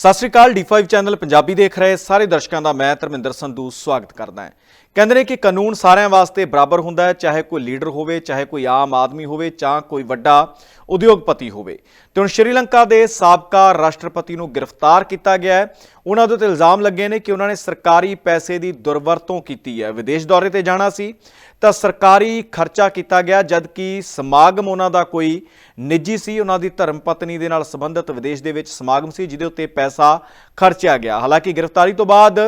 ਸਤਿ ਸ੍ਰੀ ਅਕਾਲ D5 channel Punjabi ਦੇਖ ਰਹੇ ਸਾਰੇ ਦਰਸ਼ਕਾਂ ਦਾ ਮੈਂ ਧਰਮਿੰਦਰ ਸੰਧੂ ਸਵਾਗਤ ਕਰਦਾ ਹਾਂ। ਕਹਿੰਦੇ ਨੇ ਕਿ ਕਾਨੂੰਨ ਸਾਰਿਆਂ ਵਾਸਤੇ ਬਰਾਬਰ ਹੁੰਦਾ ਹੈ, ਚਾਹੇ ਕੋਈ ਲੀਡਰ ਹੋਵੇ, ਚਾਹੇ ਕੋਈ ਆਮ ਆਦਮੀ ਹੋਵੇ ਜਾਂ ਕੋਈ ਵੱਡਾ ਉਦਯੋਗਪਤੀ ਹੋਵੇ। ਤੇ ਹੁਣ ਸ਼੍ਰੀਲੰਕਾ ਦੇ ਸਾਬਕਾ ਰਾਸ਼ਟਰਪਤੀ ਨੂੰ ਗ੍ਰਿਫਤਾਰ ਕੀਤਾ ਗਿਆ ਹੈ। ਉਹਨਾਂ ਦੇ ਉੱਤੇ ਇਲਜ਼ਾਮ ਲੱਗੇ ਨੇ ਕਿ ਉਹਨਾਂ ਨੇ ਸਰਕਾਰੀ ਪੈਸੇ ਦੀ ਦੁਰਵਰਤੋਂ ਕੀਤੀ ਹੈ। ਵਿਦੇਸ਼ ਦੌਰੇ ਤੇ ਜਾਣਾ ਸੀ, ਤਾਂ ਸਰਕਾਰੀ ਖਰਚਾ ਕੀਤਾ ਗਿਆ, ਜਦਕਿ ਸਮਾਗਮ ਉਹਨਾਂ ਦਾ ਕੋਈ ਨਿੱਜੀ ਸੀ। ਉਹਨਾਂ ਦੀ ਧਰਮ ਪਤਨੀ ਦੇ ਨਾਲ ਸੰਬੰਧਿਤ ਵਿਦੇਸ਼ ਦੇ ਵਿੱਚ ਸਮਾਗਮ ਸੀ, ਜਿਹਦੇ ਉੱਤੇ ਪੈਸਾ ਖਰਚਿਆ ਗਿਆ। ਹਾਲਾਂਕਿ ਗ੍ਰਿਫਤਾਰੀ ਤੋਂ ਬਾਅਦ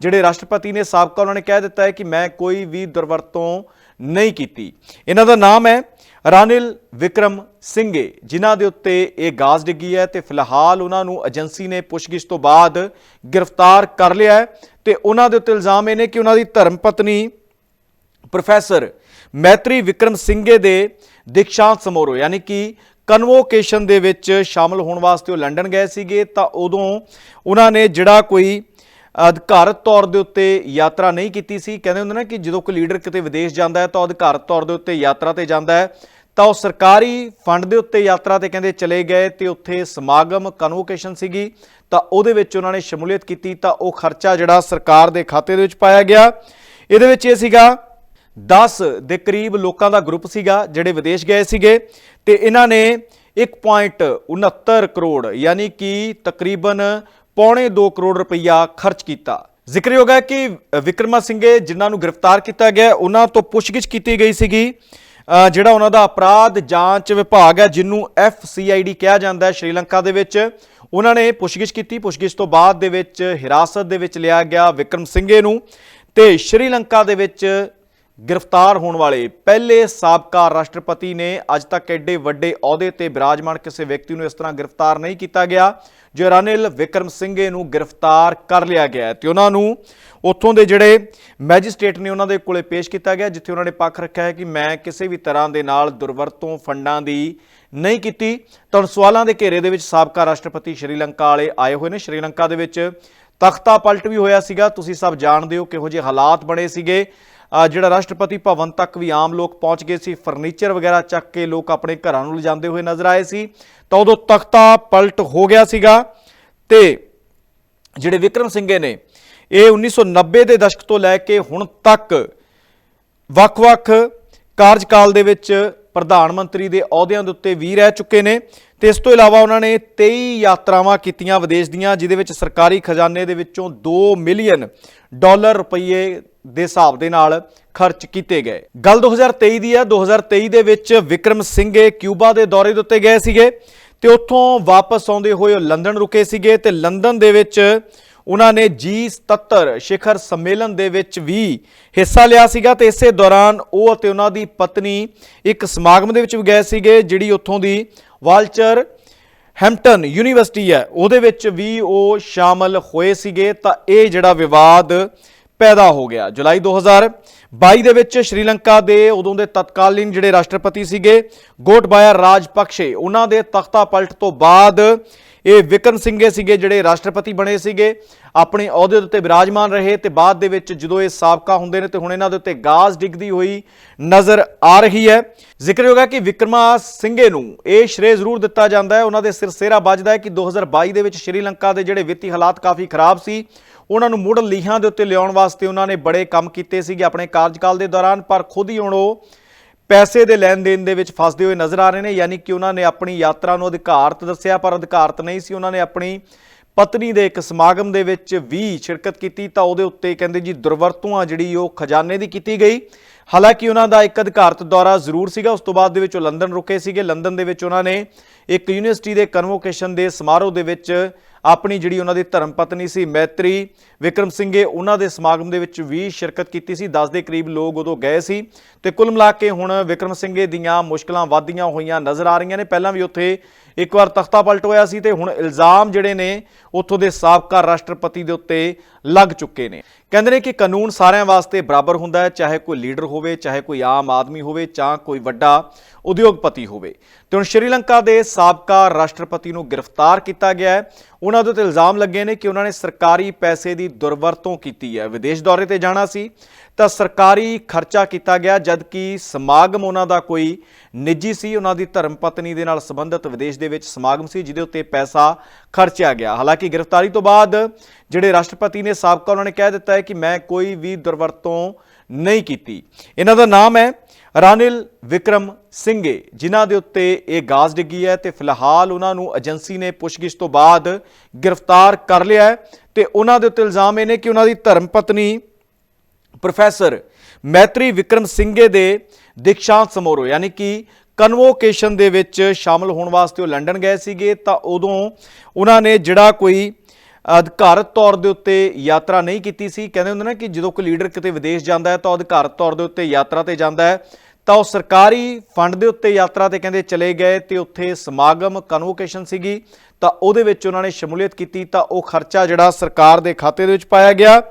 ਜਿਹੜੇ ਰਾਸ਼ਟਰਪਤੀ ਨੇ ਸਾਬਕਾ ਉਹਨਾਂ ਨੇ ਕਹਿ ਦਿੱਤਾ ਹੈ ਕਿ ਮੈਂ ਕੋਈ ਵੀ ਦੁਰਵਰਤੋਂ ਨਹੀਂ ਕੀਤੀ। ਇਹਨਾਂ ਦਾ ਨਾਮ ਹੈ ਰਾਨਿਲ ਵਿਕਰਮ ਸਿੰਘੇ, ਜਿਨ੍ਹਾਂ ਦੇ ਉੱਤੇ ਇਹ ਗਾਜ਼ ਡਿੱਗੀ ਹੈ ਤੇ ਫਿਲਹਾਲ ਉਹਨਾਂ ਨੂੰ ਏਜੰਸੀ ਨੇ ਪੁੱਛਗਿੱਛ ਤੋਂ ਬਾਅਦ ਗ੍ਰਿਫਤਾਰ ਕਰ ਲਿਆ ਹੈ ਤੇ ਉਹਨਾਂ ਦੇ ਉੱਤੇ ਇਲਜ਼ਾਮ ਇਹ ਨੇ ਕਿ ਉਹਨਾਂ ਦੀ ਧਰਮ ਪਤਨੀ ਪ੍ਰੋਫੈਸਰ ਮੈਤਰੀ ਵਿਕਰਮ ਸਿੰਘੇ ਦੇ ਦੀਕਸ਼ਾਂਤ ਸਮਾਰੋਹ, ਯਾਨੀ ਕਿ ਕਨਵੋਕੇਸ਼ਨ ਦੇ ਵਿੱਚ ਸ਼ਾਮਲ ਹੋਣ ਵਾਸਤੇ ਉਹ ਲੰਡਨ ਗਏ ਸੀਗੇ, ਤਾਂ ਉਦੋਂ ਉਹਨਾਂ ਨੇ ਜਿਹੜਾ ਕੋਈ ਅਧਿਕਾਰਤ ਤੌਰ ਦੇ ਉੱਤੇ ਯਾਤਰਾ ਨਹੀਂ ਕੀਤੀ ਸੀ। ਕਹਿੰਦੇ ਹੁੰਦੇ ਨਾ ਕਿ ਜਦੋਂ ਕੋਈ ਲੀਡਰ ਕਿਤੇ ਵਿਦੇਸ਼ ਜਾਂਦਾ ਹੈ ਤਾਂ ਉਹ ਅਧਿਕਾਰਤ ਤੌਰ ਦੇ ਉੱਤੇ ਯਾਤਰਾ ਤੇ ਜਾਂਦਾ ਹੈ। ਤਾਂ ਉਹ ਸਰਕਾਰੀ ਫੰਡ ਦੇ ਉੱਤੇ ਯਾਤਰਾ ਤੇ ਕਹਿੰਦੇ ਚਲੇ ਗਏ ਤੇ ਉੱਥੇ ਸਮਾਗਮ ਕਨਵੋਕੇਸ਼ਨ ਸੀਗੀ। ਤਾਂ ਉਹਦੇ ਵਿੱਚ ਉਹਨਾਂ ਨੇ ਸ਼ਮੂਲੀਅਤ ਕੀਤੀ, ਤਾਂ ਉਹ ਖਰਚਾ ਜਿਹੜਾ ਸਰਕਾਰ ਦੇ ਖਾਤੇ ਦੇ ਵਿੱਚ ਪਾਇਆ ਗਿਆ। ਇਹਦੇ ਵਿੱਚ ਇਹ ਸੀਗਾ 10 ਦੇ ਕਰੀਬ ਲੋਕਾਂ ਦਾ ਗਰੁੱਪ ਸੀਗਾ, ਜਿਹੜੇ ਵਿਦੇਸ਼ ਗਏ ਸੀਗੇ ਤੇ ਇਹਨਾਂ ਨੇ 1.69 ਕਰੋੜ ਯਾਨੀ ਕਿ ਤਕਰੀਬਨ ਪੌਣੇ 2 ਕਰੋੜ ਰੁਪਈਆ ਖਰਚ ਕੀਤਾ। ਜ਼ਿਕਰਯੋਗ ਹੈ ਕਿ ਵਿਕਰਮਾ ਸਿੰਘੇ ਜਿਨ੍ਹਾਂ ਨੂੰ ਗ੍ਰਿਫਤਾਰ ਕੀਤਾ ਗਿਆ, ਉਹਨਾਂ ਤੋਂ ਪੁੱਛਗਿੱਛ ਕੀਤੀ ਗਈ ਸੀਗੀ। ਜਿਹੜਾ ਉਹਨਾਂ ਦਾ ਅਪਰਾਧ ਜਾਂਚ ਵਿਭਾਗ ਹੈ, ਜਿਹਨੂੰ FCID ਕਿਹਾ ਜਾਂਦਾ ਹੈ ਸ਼੍ਰੀਲੰਕਾ ਦੇ ਵਿੱਚ, ਉਹਨਾਂ ਨੇ ਪੁੱਛਗਿੱਛ ਕੀਤੀ। ਪੁੱਛਗਿੱਛ ਤੋਂ ਬਾਅਦ ਦੇ ਵਿੱਚ ਹਿਰਾਸਤ ਦੇ ਵਿੱਚ ਲਿਆ ਗਿਆ ਵਿਕਰਮ ਸਿੰਘੇ ਨੂੰ ਤੇ ਸ਼੍ਰੀਲੰਕਾ ਦੇ ਵਿੱਚ ਗ੍ਰਿਫਤਾਰ ਹੋਣ ਵਾਲੇ ਪਹਿਲੇ ਸਾਬਕਾ ਰਾਸ਼ਟਰਪਤੀ ਨੇ ਅੱਜ ਤੱਕ ਐਡੇ ਵੱਡੇ ਅਹੁਦੇ ਤੇ ਬਿਰਾਜਮਾਨ ਕਿਸੇ ਵਿਅਕਤੀ ਨੂੰ ਇਸ ਤਰ੍ਹਾਂ ਗ੍ਰਿਫਤਾਰ ਨਹੀਂ ਕੀਤਾ ਗਿਆ, ਜੋ ਰਨਿਲ ਵਿਕਰਮ ਸਿੰਘੇ ਨੂੰ ਗ੍ਰਿਫਤਾਰ ਕਰ ਲਿਆ ਗਿਆ ਹੈ। ਤੇ ਉਹਨਾਂ ਨੂੰ ਉੱਥੋਂ ਦੇ ਜਿਹੜੇ ਮੈਜਿਸਟ੍ਰੇਟ ਨੇ ਉਹਨਾਂ ਦੇ ਕੋਲੇ ਪੇਸ਼ ਕੀਤਾ ਗਿਆ, ਜਿੱਥੇ ਉਹਨਾਂ ਨੇ ਪੱਖ ਰੱਖਿਆ ਹੈ ਕਿ ਮੈਂ ਕਿਸੇ ਵੀ ਤਰ੍ਹਾਂ ਦੇ ਨਾਲ ਦੁਰਵਰਤੋਂ ਫੰਡਾਂ ਦੀ ਨਹੀਂ ਕੀਤੀ। ਤਾਂ ਹੁਣ ਸਵਾਲਾਂ ਦੇ ਘੇਰੇ ਦੇ ਵਿੱਚ ਸਾਬਕਾ ਰਾਸ਼ਟਰਪਤੀ ਸ਼੍ਰੀਲੰਕਾ ਵਾਲੇ ਆਏ ਹੋਏ ਨੇ। ਸ਼੍ਰੀਲੰਕਾ ਦੇ ਵਿੱਚ ਤਖਤਾ ਪਲਟ ਵੀ ਹੋਇਆ ਸੀਗਾ। ਤੁਸੀਂ ਸਭ ਜਾਣਦੇ ਹੋ ਕਿਹੋ ਜਿਹੇ ਹਾਲਾਤ ਬਣੇ ਸੀਗੇ। ਜਿਹੜਾ ਰਾਸ਼ਟਰਪਤੀ ਭਵਨ ਤੱਕ ਵੀ ਆਮ ਲੋਕ ਪਹੁੰਚ ਗਏ ਸੀ, ਫਰਨੀਚਰ ਵਗੈਰਾ ਚੱਕ ਕੇ ਲੋਕ ਆਪਣੇ ਘਰਾਂ ਨੂੰ ਲਿਜਾਂਦੇ ਹੋਏ ਨਜ਼ਰ ਆਏ ਸੀ। ਤਾਂ ਉਦੋਂ ਤਖਤਾ ਪਲਟ ਹੋ ਗਿਆ ਸੀਗਾ ਤੇ ਜਿਹੜੇ ਵਿਕਰਮ ਸਿੰਘੇ ਨੇ, ਇਹ 1990 ਦੇ ਦਸ਼ਕ ਤੋਂ ਲੈ ਕੇ ਹੁਣ ਤੱਕ ਵੱਖ-ਵੱਖ ਕਾਰਜਕਾਲ ਦੇ ਵਿੱਚ ਪ੍ਰਧਾਨ ਮੰਤਰੀ ਦੇ ਅਹੁਦਿਆਂ ਦੇ ਉੱਤੇ ਵੀ ਰਹਿ ਚੁੱਕੇ ਨੇ ਤੇ ਇਸ ਤੋਂ ਇਲਾਵਾ ਉਹਨਾਂ ਨੇ 23 ਯਾਤਰਾਵਾਂ ਕੀਤੀਆਂ ਵਿਦੇਸ਼ ਦੀਆਂ ਜਿਦੇ ਵਿੱਚ ਸਰਕਾਰੀ ਖਜ਼ਾਨੇ ਦੇ ਵਿੱਚੋਂ 2 ਮਿਲੀਅਨ ਡਾਲਰ ਰੁਪਏ ਦੇ ਹਿਸਾਬ ਦੇ ਨਾਲ ਖਰਚ ਕੀਤੇ ਗਏ। ਗੱਲ 2023 ਦੀ ਹੈ। 2023 ਦੇ ਵਿੱਚ ਵਿਕਰਮ ਸਿੰਘੇ ਕਿਊਬਾ ਦੇ ਦੌਰੇ ਦੇ ਉੱਤੇ ਗਏ ਸੀਗੇ ਤੇ ਉੱਥੋਂ ਵਾਪਸ ਆਉਂਦੇ ਹੋਏ ਉਹ ਲੰਡਨ ਰੁਕੇ ਸੀਗੇ ਤੇ ਲੰਡਨ ਦੇ ਵਿੱਚ ਉਹਨਾਂ ਨੇ G77 ਸਿਖਰ ਸੰਮੇਲਨ ਦੇ ਵਿੱਚ ਵੀ ਹਿੱਸਾ ਲਿਆ ਸੀਗਾ ਤੇ ਇਸੇ ਦੌਰਾਨ ਉਹ ਅਤੇ ਉਹਨਾਂ ਦੀ ਪਤਨੀ ਇੱਕ ਸਮਾਗਮ ਦੇ ਵਿੱਚ ਵੀ ਗਏ ਸੀਗੇ, ਜਿਹੜੀ ਉੱਥੋਂ ਦੀ ਵਾਲਚਰ ਹੈਮਪਟਨ ਯੂਨੀਵਰਸਿਟੀ ਹੈ। ਉਹਦੇ ਵਿੱਚ ਵੀ ਉਹ ਸ਼ਾਮਲ ਹੋਏ ਸੀਗੇ, ਤਾਂ ਇਹ ਜਿਹੜਾ ਵਿਵਾਦ ਪੈਦਾ ਹੋ ਗਿਆ। ਜੁਲਾਈ 2022 ਦੇ ਵਿੱਚ ਸ਼੍ਰੀਲੰਕਾ ਦੇ ਉਦੋਂ ਦੇ ਤਤਕਾਲੀਨ ਜਿਹੜੇ ਰਾਸ਼ਟਰਪਤੀ ਸੀਗੇ, ਗੋਟਬਾਇਆ ਰਾਜਪਕਸ਼ੇ, ਉਹਨਾਂ ਦੇ ਤਖਤਾ ਪਲਟ ਤੋਂ ਬਾਅਦ ਇਹ ਵਿਕਰਮ ਸਿੰਘੇ ਸੀਗੇ ਜਿਹੜੇ ਰਾਸ਼ਟਰਪਤੀ ਬਣੇ ਸੀਗੇ, ਆਪਣੇ ਅਹੁਦੇ ਦੇ ਉੱਤੇ ਵਿਰਾਜਮਾਨ ਰਹੇ ਤੇ ਬਾਅਦ ਦੇ ਵਿੱਚ ਜਦੋਂ ਇਹ ਸਾਬਕਾ ਹੁੰਦੇ ਨੇ ਤੇ ਹੁਣ ਇਹਨਾਂ ਦੇ ਉੱਤੇ ਗਾਜ਼ ਡਿੱਗਦੀ ਹੋਈ ਨਜ਼ਰ ਆ ਰਹੀ ਹੈ। ਜ਼ਿਕਰਯੋਗ ਹੈ ਕਿ ਵਿਕਰਮਾ ਸਿੰਘੇ ਨੂੰ ਇਹ ਸ਼੍ਰੇ ਜ਼ਰੂਰ ਦਿੱਤਾ ਜਾਂਦਾ ਹੈ। ਉਹਨਾਂ ਦੇ ਸਿਰ ਸਿਹਰਾ ਵੱਜਦਾ ਹੈ ਕਿ 2022 ਦੇ ਵਿੱਚ ਸ਼੍ਰੀਲੰਕਾ ਦੇ ਜਿਹੜੇ ਵਿੱਤੀ ਹਾਲਾਤ ਕਾਫੀ ਖਰਾਬ ਸੀ, ਉਹਨਾਂ ਨੂੰ ਮੁੜ ਲੀਹਾਂ ਦੇ ਉੱਤੇ ਲਿਆਉਣ ਵਾਸਤੇ ਉਹਨਾਂ ਨੇ ਬੜੇ ਕੰਮ ਕੀਤੇ ਸੀਗੇ ਆਪਣੇ ਕਾਰਜਕਾਲ ਦੇ ਦੌਰਾਨ, ਪਰ ਖੁਦ ਹੀ ਹੁਣ ਉਹ ਪੈਸੇ ਦੇ ਲੈਣ ਦੇਣ ਦੇ ਵਿੱਚ ਫਸਦੇ ਹੋਏ ਨਜ਼ਰ ਆ ਰਹੇ ਨੇ, ਯਾਨੀ ਕਿ ਉਹਨਾਂ ਨੇ ਆਪਣੀ ਯਾਤਰਾ ਨੂੰ ਅਧਿਕਾਰਤ ਦੱਸਿਆ, ਪਰ ਅਧਿਕਾਰਤ ਨਹੀਂ ਸੀ। ਉਹਨਾਂ ਨੇ ਆਪਣੀ ਪਤਨੀ ਦੇ ਇੱਕ ਸਮਾਗਮ ਦੇ ਵਿੱਚ ਵੀ ਸ਼ਿਰਕਤ ਕੀਤੀ ਤਾਂ ਉਹਦੇ ਉੱਤੇ ਕਹਿੰਦੇ ਜੀ ਦੁਰਵਰਤੋਂ ਆ ਜਿਹੜੀ ਉਹ ਖਜ਼ਾਨੇ ਦੀ ਕੀਤੀ ਗਈ। ਹਾਲਾਂਕਿ ਉਹਨਾਂ ਦਾ ਇੱਕ ਅਧਿਕਾਰਤ ਦੌਰਾ ਜ਼ਰੂਰ ਸੀਗਾ, ਉਸ ਤੋਂ ਬਾਅਦ ਦੇ ਵਿੱਚ ਉਹ ਲੰਡਨ ਰੁਕੇ ਸੀਗੇ। ਲੰਡਨ ਦੇ ਵਿੱਚ ਉਹਨਾਂ ਨੇ ਇੱਕ ਯੂਨੀਵਰਸਿਟੀ ਦੇ ਕਨਵੋਕੇਸ਼ਨ ਦੇ ਸਮਾਰੋਹ ਦੇ ਵਿੱਚ ਆਪਣੀ ਜਿਹੜੀ ਉਹਨਾਂ ਦੀ ਧਰਮ ਪਤਨੀ ਸੀ, ਮੈਤਰੀ ਵਿਕਰਮ ਸਿੰਘੇ, ਉਹਨਾਂ ਦੇ ਸਮਾਗਮ ਦੇ ਵਿੱਚ ਵੀ ਸ਼ਿਰਕਤ ਕੀਤੀ ਸੀ। 10 ਦੇ ਕਰੀਬ ਲੋਕ ਉਦੋਂ ਗਏ ਸੀ ਤੇ ਕੁੱਲ ਮਿਲਾ ਕੇ ਹੁਣ ਵਿਕਰਮ ਸਿੰਘੇ ਦੀਆਂ ਮੁਸ਼ਕਲਾਂ ਵਧਦੀਆਂ ਹੋਈਆਂ ਨਜ਼ਰ ਆ ਰਹੀਆਂ ਨੇ। ਪਹਿਲਾਂ ਵੀ ਉੱਥੇ ਇੱਕ ਵਾਰ ਤਖਤਾ ਪਲਟ ਹੋਇਆ ਸੀ ਤੇ ਹੁਣ ਇਲਜ਼ਾਮ ਜਿਹੜੇ ਨੇ, ਉੱਥੋਂ ਦੇ ਸਾਬਕਾ ਰਾਸ਼ਟਰਪਤੀ ਦੇ ਉੱਤੇ ਲੱਗ ਚੁੱਕੇ ਨੇ। ਕਹਿੰਦੇ ਨੇ ਕਿ ਕਾਨੂੰਨ ਸਾਰਿਆਂ ਵਾਸਤੇ ਬਰਾਬਰ ਹੁੰਦਾ ਹੈ, ਚਾਹੇ ਕੋਈ ਲੀਡਰ ਹੋਵੇ, ਚਾਹੇ ਕੋਈ ਆਮ ਆਦਮੀ ਹੋਵੇ ਜਾਂ ਕੋਈ ਵੱਡਾ ਉਦਯੋਗਪਤੀ ਹੋਵੇ। ਤੇ ਹੁਣ ਸ਼੍ਰੀਲੰਕਾ ਦੇ ਸਾਬਕਾ ਰਾਸ਼ਟਰਪਤੀ ਨੂੰ ਗ੍ਰਿਫਤਾਰ ਕੀਤਾ ਗਿਆ ਹੈ। ਉਹਨਾਂ ਦੇ ਉੱਤੇ ਇਲਜ਼ਾਮ ਲੱਗੇ ਨੇ ਕਿ ਉਹਨਾਂ ਨੇ ਸਰਕਾਰੀ ਪੈਸੇ ਦੀ ਦੁਰਵਰਤੋਂ ਕੀਤੀ ਹੈ। ਵਿਦੇਸ਼ ਦੌਰੇ ਤੇ ਜਾਣਾ ਸੀ, ਤਾਂ ਸਰਕਾਰੀ ਖਰਚਾ ਕੀਤਾ ਗਿਆ, ਜਦਕਿ ਸਮਾਗਮ ਉਹਨਾਂ ਦਾ ਕੋਈ ਨਿੱਜੀ ਸੀ। ਉਹਨਾਂ ਦੀ ਧਰਮ ਪਤਨੀ ਦੇ ਨਾਲ ਸੰਬੰਧਿਤ ਵਿਦੇਸ਼ ਦੇ ਵਿੱਚ ਸਮਾਗਮ ਸੀ, ਜਿਹਦੇ ਉੱਤੇ ਪੈਸਾ ਖਰਚਿਆ ਗਿਆ। ਹਾਲਾਂਕਿ ਗ੍ਰਿਫਤਾਰੀ ਤੋਂ ਬਾਅਦ ਜਿਹੜੇ ਰਾਸ਼ਟਰਪਤੀ ਨੇ ਸਾਬਕਾ, ਉਹਨਾਂ ਨੇ ਕਹਿ ਦਿੱਤਾ ਹੈ ਕਿ ਮੈਂ ਕੋਈ ਵੀ ਦੁਰਵਰਤੋਂ ਨਹੀਂ ਕੀਤੀ। ਇਹਨਾਂ ਦਾ ਨਾਮ ਹੈ ਰਾਨਿਲ ਵਿਕਰਮ ਸਿੰਘੇ, ਜਿਨ੍ਹਾਂ ਦੇ ਉੱਤੇ ਇਹ ਗਾਜ਼ ਡਿੱਗੀ ਹੈ ਤੇ ਫਿਲਹਾਲ ਉਹਨਾਂ ਨੂੰ ਏਜੰਸੀ ਨੇ ਪੁੱਛਗਿੱਛ ਤੋਂ ਬਾਅਦ ਗ੍ਰਿਫਤਾਰ ਕਰ ਲਿਆ ਹੈ ਤੇ ਉਹਨਾਂ ਦੇ ਉੱਤੇ ਇਲਜ਼ਾਮ ਇਹ ਨੇ ਕਿ ਉਹਨਾਂ ਦੀ ਧਰਮ ਪਤਨੀ ਪ੍ਰੋਫੈਸਰ ਮੈਤਰੀ ਵਿਕਰਮ ਸਿੰਘੇ ਦੇ ਦੀਕਸ਼ਾਂਤ ਸਮਾਰੋਹ, ਯਾਨੀ ਕਿ ਕਨਵੋਕੇਸ਼ਨ ਦੇ ਵਿੱਚ ਸ਼ਾਮਲ ਹੋਣ ਵਾਸਤੇ ਉਹ ਲੰਡਨ ਗਏ ਸੀਗੇ, ਤਾਂ ਉਦੋਂ ਉਹਨਾਂ ਨੇ ਜਿਹੜਾ ਕੋਈ ਅਧਿਕਾਰਤ ਤੌਰ ਦੇ ਉੱਤੇ ਯਾਤਰਾ ਨਹੀਂ ਕੀਤੀ ਸੀ। ਕਹਿੰਦੇ ਹੁੰਦੇ ਨਾ ਕਿ ਜਦੋਂ ਕੋਈ ਲੀਡਰ ਕਿਤੇ ਵਿਦੇਸ਼ ਜਾਂਦਾ ਹੈ ਤਾਂ ਉਹ ਅਧਿਕਾਰਤ ਤੌਰ ਦੇ ਉੱਤੇ ਯਾਤਰਾ ਤੇ ਜਾਂਦਾ ਹੈ। ਤਾਂ ਉਹ ਸਰਕਾਰੀ ਫੰਡ ਦੇ ਉੱਤੇ ਯਾਤਰਾ ਤੇ ਕਹਿੰਦੇ ਚਲੇ ਗਏ ਤੇ ਉੱਥੇ ਸਮਾਗਮ ਕਨਵੋਕੇਸ਼ਨ ਸੀਗੀ। ਤਾਂ ਉਹਦੇ ਵਿੱਚ ਉਹਨਾਂ ਨੇ ਸ਼ਮੂਲੀਅਤ ਕੀਤੀ ਤਾਂ ਉਹ ਖਰਚਾ ਜਿਹੜਾ ਸਰਕਾਰ ਦੇ ਖਾਤੇ ਦੇ ਵਿੱਚ ਪਾਇਆ ਗਿਆ।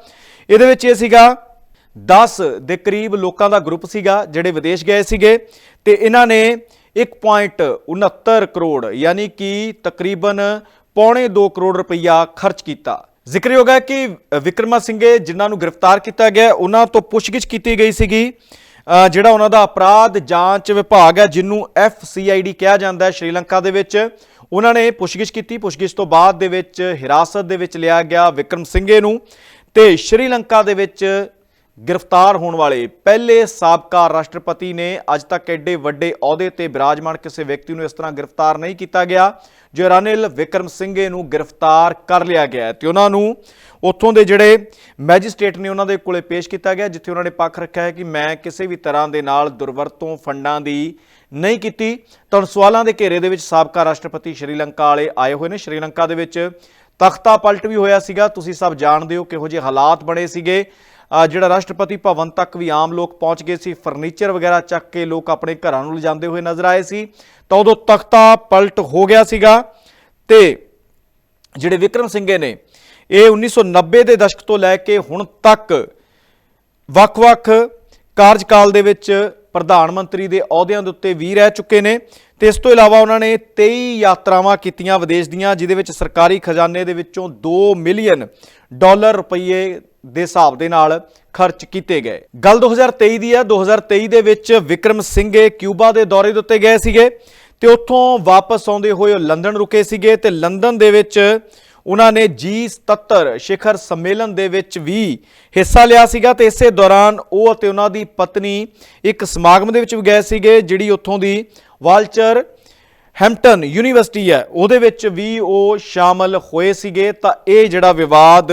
ਇਹਦੇ ਵਿੱਚ ਇਹ ਸੀਗਾ 10 ਦੇ ਕਰੀਬ ਲੋਕਾਂ ਦਾ ਗਰੁੱਪ ਸੀਗਾ ਜਿਹੜੇ ਵਿਦੇਸ਼ ਗਏ ਸੀਗੇ ਤੇ ਇਹਨਾਂ ਨੇ 1.69 ਕਰੋੜ ਯਾਨੀ ਕਿ ਤਕਰੀਬਨ ਪੌਣੇ 2 ਕਰੋੜ ਰੁਪਈਆ ਖਰਚ ਕੀਤਾ। ਜ਼ਿਕਰਯੋਗ ਹੈ ਕਿ ਵਿਕਰਮਾ ਸਿੰਘੇ ਜਿਨ੍ਹਾਂ ਨੂੰ ਗ੍ਰਿਫਤਾਰ ਕੀਤਾ ਗਿਆ, ਉਹਨਾਂ ਤੋਂ ਪੁੱਛਗਿੱਛ ਕੀਤੀ ਗਈ ਸੀਗੀ। ਜਿਹੜਾ ਉਹਨਾਂ ਦਾ ਅਪਰਾਧ ਜਾਂਚ ਵਿਭਾਗ ਹੈ, ਜਿਹਨੂੰ ਐਫਸੀਆਈਡੀ ਕਿਹਾ ਜਾਂਦਾ ਹੈ ਸ਼੍ਰੀਲੰਕਾ ਦੇ ਵਿੱਚ, ਉਹਨਾਂ ਨੇ ਪੁੱਛਗਿੱਛ ਕੀਤੀ। ਪੁੱਛਗਿੱਛ ਤੋਂ ਬਾਅਦ ਦੇ ਵਿੱਚ ਹਿਰਾਸਤ ਦੇ ਵਿੱਚ ਲਿਆ ਗਿਆ ਵਿਕਰਮ ਸਿੰਘੇ ਨੂੰ ਤੇ ਸ਼੍ਰੀਲੰਕਾ ਦੇ ਵਿੱਚ ਗ੍ਰਿਫਤਾਰ ਹੋਣ ਵਾਲੇ ਪਹਿਲੇ ਸਾਬਕਾ ਰਾਸ਼ਟਰਪਤੀ ਨੇ ਅੱਜ ਤੱਕ ਐਡੇ ਵੱਡੇ ਅਹੁਦੇ ਤੇ ਬਿਰਾਜਮਾਨ ਕਿਸੇ ਵਿਅਕਤੀ ਨੂੰ ਇਸ ਤਰ੍ਹਾਂ ਗ੍ਰਿਫਤਾਰ ਨਹੀਂ ਕੀਤਾ ਗਿਆ, ਜੋ ਰਨਿਲ ਵਿਕਰਮ ਸਿੰਘੇ ਨੂੰ ਗ੍ਰਿਫਤਾਰ ਕਰ ਲਿਆ ਗਿਆ ਹੈ। ਤੇ ਉਹਨਾਂ ਨੂੰ ਉੱਥੋਂ ਦੇ ਜਿਹੜੇ ਮੈਜਿਸਟ੍ਰੇਟ ਨੇ ਉਹਨਾਂ ਦੇ ਕੋਲੇ ਪੇਸ਼ ਕੀਤਾ ਗਿਆ, ਜਿੱਥੇ ਉਹਨਾਂ ਨੇ ਪੱਖ ਰੱਖਿਆ ਹੈ ਕਿ ਮੈਂ ਕਿਸੇ ਵੀ ਤਰ੍ਹਾਂ ਦੇ ਨਾਲ ਦੁਰਵਰਤੋਂ ਫੰਡਾਂ ਦੀ ਨਹੀਂ ਕੀਤੀ। ਤਾਂ ਹੁਣ ਸਵਾਲਾਂ ਦੇ ਘੇਰੇ ਦੇ ਵਿੱਚ ਸਾਬਕਾ ਰਾਸ਼ਟਰਪਤੀ ਸ਼੍ਰੀਲੰਕਾ ਵਾਲੇ ਆਏ ਹੋਏ ਨੇ। ਸ਼੍ਰੀਲੰਕਾ ਦੇ ਵਿੱਚ ਤਖਤਾ ਪਲਟ ਵੀ ਹੋਇਆ ਸੀਗਾ। ਤੁਸੀਂ ਸਭ ਜਾਣਦੇ ਹੋ ਕਿਹੋ ਜਿਹੇ ਹਾਲਾਤ ਬਣੇ ਸੀਗੇ। ਜਿਹੜਾ ਰਾਸ਼ਟਰਪਤੀ ਭਵਨ ਤੱਕ ਵੀ ਆਮ ਲੋਕ ਪਹੁੰਚ ਗਏ ਸੀ, ਫਰਨੀਚਰ ਵਗੈਰਾ ਚੱਕ ਕੇ ਲੋਕ ਆਪਣੇ ਘਰਾਂ ਨੂੰ ਲਿਜਾਂਦੇ ਹੋਏ ਨਜ਼ਰ ਆਏ ਸੀ। ਤਾਂ ਉਦੋਂ ਤਖਤਾ ਪਲਟ ਹੋ ਗਿਆ ਸੀਗਾ ਤੇ ਜਿਹੜੇ ਵਿਕਰਮ ਸਿੰਘੇ ਨੇ, ਇਹ 1990 ਦੇ ਦਸ਼ਕ ਤੋਂ ਲੈ ਕੇ ਹੁਣ ਤੱਕ ਵੱਖ-ਵੱਖ ਕਾਰਜਕਾਲ ਦੇ ਵਿੱਚ ਪ੍ਰਧਾਨ ਮੰਤਰੀ ਦੇ ਅਹੁਦਿਆਂ ਦੇ ਉੱਤੇ ਵੀ ਰਹਿ ਚੁੱਕੇ ਨੇ ਤੇ ਇਸ ਤੋਂ ਇਲਾਵਾ ਉਹਨਾਂ ਨੇ 23 ਯਾਤਰਾਵਾਂ ਕੀਤੀਆਂ ਵਿਦੇਸ਼ ਦੀਆਂ ਜਿਦੇ ਵਿੱਚ ਸਰਕਾਰੀ ਖਜ਼ਾਨੇ ਦੇ ਵਿੱਚੋਂ 2 ਮਿਲੀਅਨ ਡਾਲਰ ਰੁਪਏ ਦੇ ਹਿਸਾਬ ਦੇ ਨਾਲ ਖਰਚ ਕੀਤੇ ਗਏ। ਗੱਲ 2023 ਦੀ ਹੈ। 2023 ਦੇ ਵਿੱਚ ਵਿਕਰਮ ਸਿੰਘੇ ਕਿਊਬਾ ਦੇ ਦੌਰੇ ਦੇ ਉੱਤੇ ਗਏ ਸੀਗੇ ਤੇ ਉੱਥੋਂ ਵਾਪਸ ਆਉਂਦੇ ਹੋਏ ਉਹ ਲੰਡਨ ਰੁਕੇ ਸੀਗੇ ਤੇ ਲੰਡਨ ਦੇ ਵਿੱਚ ਉਹਨਾਂ ਨੇ G77 ਸਿਖਰ ਸੰਮੇਲਨ ਦੇ ਵਿੱਚ ਵੀ ਹਿੱਸਾ ਲਿਆ ਸੀਗਾ ਤੇ ਇਸੇ ਦੌਰਾਨ ਉਹ ਅਤੇ ਉਹਨਾਂ ਦੀ ਪਤਨੀ ਇੱਕ ਸਮਾਗਮ ਦੇ ਵਿੱਚ ਵੀ ਗਏ ਸੀਗੇ, ਜਿਹੜੀ ਉੱਥੋਂ ਦੀ ਵਾਲਚਰ ਹੈਮਪਟਨ ਯੂਨੀਵਰਸਿਟੀ ਹੈ। ਉਹਦੇ ਵਿੱਚ ਵੀ ਉਹ ਸ਼ਾਮਲ ਹੋਏ ਸੀਗੇ ਤਾਂ ਇਹ ਜਿਹੜਾ ਵਿਵਾਦ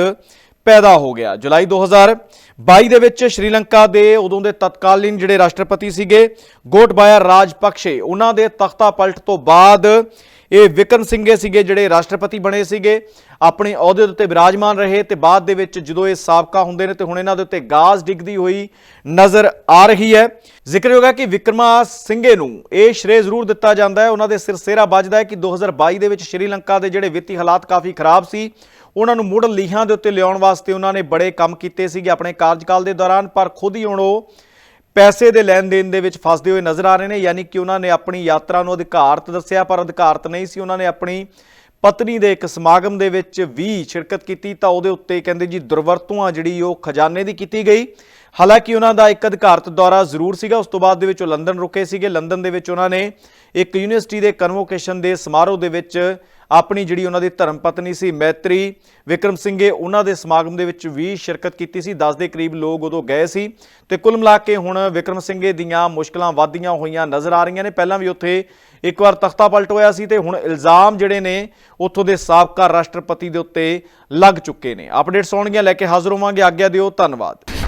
ਪੈਦਾ ਹੋ ਗਿਆ। ਜੁਲਾਈ 2022 ਦੇ ਵਿੱਚ ਸ਼੍ਰੀਲੰਕਾ ਦੇ ਉਦੋਂ ਦੇ ਤਤਕਾਲੀਨ ਜਿਹੜੇ ਰਾਸ਼ਟਰਪਤੀ ਸੀਗੇ, ਗੋਟਬਾਇਆ ਰਾਜਪਕਸ਼ੇ, ਉਹਨਾਂ ਦੇ ਤਖਤਾ ਪਲਟ ਤੋਂ ਬਾਅਦ ਇਹ ਵਿਕਰਮ ਸਿੰਘੇ ਸੀਗੇ ਜਿਹੜੇ ਰਾਸ਼ਟਰਪਤੀ ਬਣੇ ਸੀਗੇ, ਆਪਣੇ ਅਹੁਦੇ ਉੱਤੇ ਵਿਰਾਜਮਾਨ ਰਹੇ ਤੇ ਬਾਅਦ ਦੇ ਵਿੱਚ ਜਦੋਂ ਇਹ ਸਾਬਕਾ ਹੁੰਦੇ ਨੇ ਤੇ ਹੁਣ ਇਹਨਾਂ ਦੇ ਉੱਤੇ ਗਾਜ਼ ਡਿੱਗਦੀ ਹੋਈ ਨਜ਼ਰ ਆ ਰਹੀ ਹੈ। ਜ਼ਿਕਰਯੋਗ ਹੈ ਕਿ ਵਿਕਰਮਾ ਸਿੰਘੇ ਨੂੰ ਇਹ ਸ਼੍ਰੇ ਜ਼ਰੂਰ ਦਿੱਤਾ ਜਾਂਦਾ ਹੈ। ਉਹਨਾਂ ਦੇ ਸਿਰ ਸਿਹਰਾ ਵੱਜਦਾ ਹੈ ਕਿ 2022 ਦੇ ਵਿੱਚ ਸ਼੍ਰੀਲੰਕਾ ਦੇ ਜਿਹੜੇ ਵਿੱਤੀ ਹਾਲਾਤ ਕਾਫੀ ਖਰਾਬ ਸੀ ਉਹਨਾਂ ਨੂੰ ਮੁੜ ਲੀਹਾਂ ਦੇ ਉੱਤੇ ਲਿਆਉਣ ਵਾਸਤੇ ਉਹਨਾਂ ਨੇ ਬੜੇ ਕੰਮ ਕੀਤੇ ਸੀਗੇ ਆਪਣੇ ਕਾਰਜਕਾਲ ਦੇ ਦੌਰਾਨ, ਪਰ ਖੁਦ ਹੀ ਹੁਣ ਉਹ ਪੈਸੇ ਦੇ ਲੈਣ ਦੇਣ ਦੇ ਵਿੱਚ ਫਸਦੇ ਹੋਏ ਨਜ਼ਰ ਆ ਰਹੇ ਨੇ, ਯਾਨੀ ਕਿ ਉਹਨਾਂ ਨੇ ਆਪਣੀ ਯਾਤਰਾ ਨੂੰ ਅਧਿਕਾਰਤ ਦੱਸਿਆ, ਪਰ ਅਧਿਕਾਰਤ ਨਹੀਂ ਸੀ। ਉਹਨਾਂ ਨੇ ਆਪਣੀ ਪਤਨੀ ਦੇ ਇੱਕ ਸਮਾਗਮ ਦੇ ਵਿੱਚ ਵੀ ਸ਼ਿਰਕਤ ਕੀਤੀ ਤਾਂ ਉਹਦੇ ਉੱਤੇ ਕਹਿੰਦੇ ਜੀ ਦੁਰਵਰਤੋਂ ਆ ਜਿਹੜੀ ਉਹ ਖਜ਼ਾਨੇ ਦੀ ਕੀਤੀ ਗਈ। ਹਾਲਾਂਕਿ ਉਹਨਾਂ ਦਾ ਇੱਕ ਅਧਿਕਾਰਤ ਦੌਰਾ ਜ਼ਰੂਰ ਸੀਗਾ, ਉਸ ਤੋਂ ਬਾਅਦ ਦੇ ਵਿੱਚ ਉਹ ਲੰਡਨ ਰੁਕੇ ਸੀਗੇ। ਲੰਡਨ ਦੇ ਵਿੱਚ ਉਹਨਾਂ ਨੇ ਇੱਕ ਯੂਨੀਵਰਸਿਟੀ ਦੇ ਕਨਵੋਕੇਸ਼ਨ ਦੇ ਸਮਾਰੋਹ ਦੇ ਵਿੱਚ ਆਪਣੀ ਜਿਹੜੀ ਉਹਨਾਂ ਦੀ ਧਰਮ ਪਤਨੀ ਸੀ, ਮੈਤਰੀ ਵਿਕਰਮ ਸਿੰਘੇ, ਉਹਨਾਂ ਦੇ ਸਮਾਗਮ ਦੇ ਵਿੱਚ ਵੀ ਸ਼ਿਰਕਤ ਕੀਤੀ ਸੀ। 10 ਦੇ ਕਰੀਬ ਲੋਕ ਉਦੋਂ ਗਏ ਸੀ ਤੇ ਕੁੱਲ ਮਿਲਾ ਕੇ ਹੁਣ ਵਿਕਰਮ ਸਿੰਘੇ ਦੀਆਂ ਮੁਸ਼ਕਲਾਂ ਵਧਦੀਆਂ ਹੋਈਆਂ ਨਜ਼ਰ ਆ ਰਹੀਆਂ ਨੇ। ਪਹਿਲਾਂ ਵੀ ਉੱਥੇ ਇੱਕ ਵਾਰ ਤਖਤਾ ਪਲਟ ਹੋਇਆ ਸੀ ਤੇ ਹੁਣ ਇਲਜ਼ਾਮ ਜਿਹੜੇ ਨੇ ਉੱਥੋਂ ਦੇ ਸਾਬਕਾ ਰਾਸ਼ਟਰਪਤੀ ਦੇ ਉੱਤੇ ਲੱਗ ਚੁੱਕੇ ਨੇ। ਅਪਡੇਟਸ ਆਉਣਗੀਆਂ, ਲੈ ਕੇ ਹਾਜ਼ਰ ਹੋਵਾਂਗੇ। ਆਗਿਆ ਦਿਓ, ਧੰਨਵਾਦ।